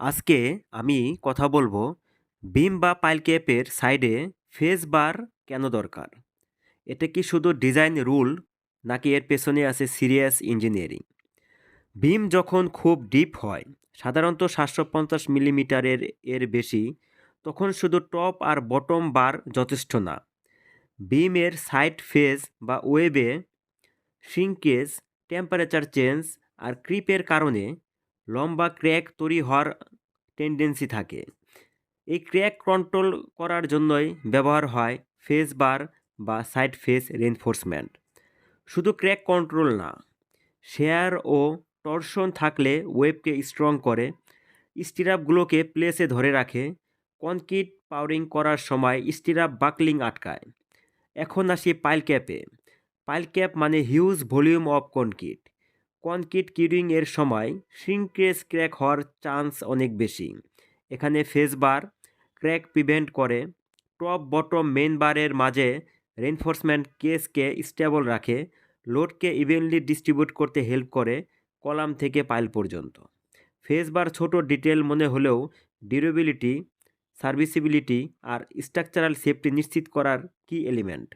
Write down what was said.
আজকে আমি কথা বলব বিম বা পাইল ক্যাপের সাইডে ফেস বার কেন দরকার? এটা কি শুধু ডিজাইন রুল নাকি এর পেছনে আছে সিরিয়াস ইঞ্জিনিয়ারিং? বিম যখন খুব ডিপ হয়, সাধারণত সাতশো পঞ্চাশ মিলিমিটারের এর বেশি, তখন শুধু টপ আর বটম বার যথেষ্ট না। বিমের সাইড ফেজ বা ওয়েবে শ্রিঙ্কেজ টেম্পারেচার চেঞ্জ আর ক্রিপের কারণে লম্বা ক্র্যাক তৈরি হওয়ার টেন্ডেন্সি থাকে। এই ক্র্যাক কন্ট্রোল করার জন্যই ব্যবহার হয় ফেস বার বা সাইড ফেস রেনফোর্সমেন্ট শুধু ক্র্যাক কন্ট্রোল না শেয়ার ও টর্শন থাকলে ওয়েবকে স্ট্রং করে স্টিরাপগুলোকে প্লেসে ধরে রাখে কনক্রিট পাওয়ারিং করার সময় স্টিরাপ বাকলিং আটকায়। এখন আসি পাইল ক্যাপে পাইল ক্যাপ মানে huge volume of concrete concrete curing এর সময় শ্রিঙ্কেজ ক্র্যাক হওয়ার চান্স অনেক বেশি। এখানে ফেস বার ক্র্যাক প্রিভেন্ট করে, টপ বটম মেন বারের মাঝে রেনফোর্সমেন্ট কেসকে স্টেবল রাখে, লোডকে ইভেনলি ডিস্ট্রিবিউট করতে হেল্প করে কলাম থেকে পাইল পর্যন্ত। ফেস বার ছোট ডিটেল মনে হলেও ডিউরেবিলিটি সার্ভিসিবিলিটি আর স্ট্রাকচারাল সেফটি নিশ্চিত করার কি এলিমেন্ট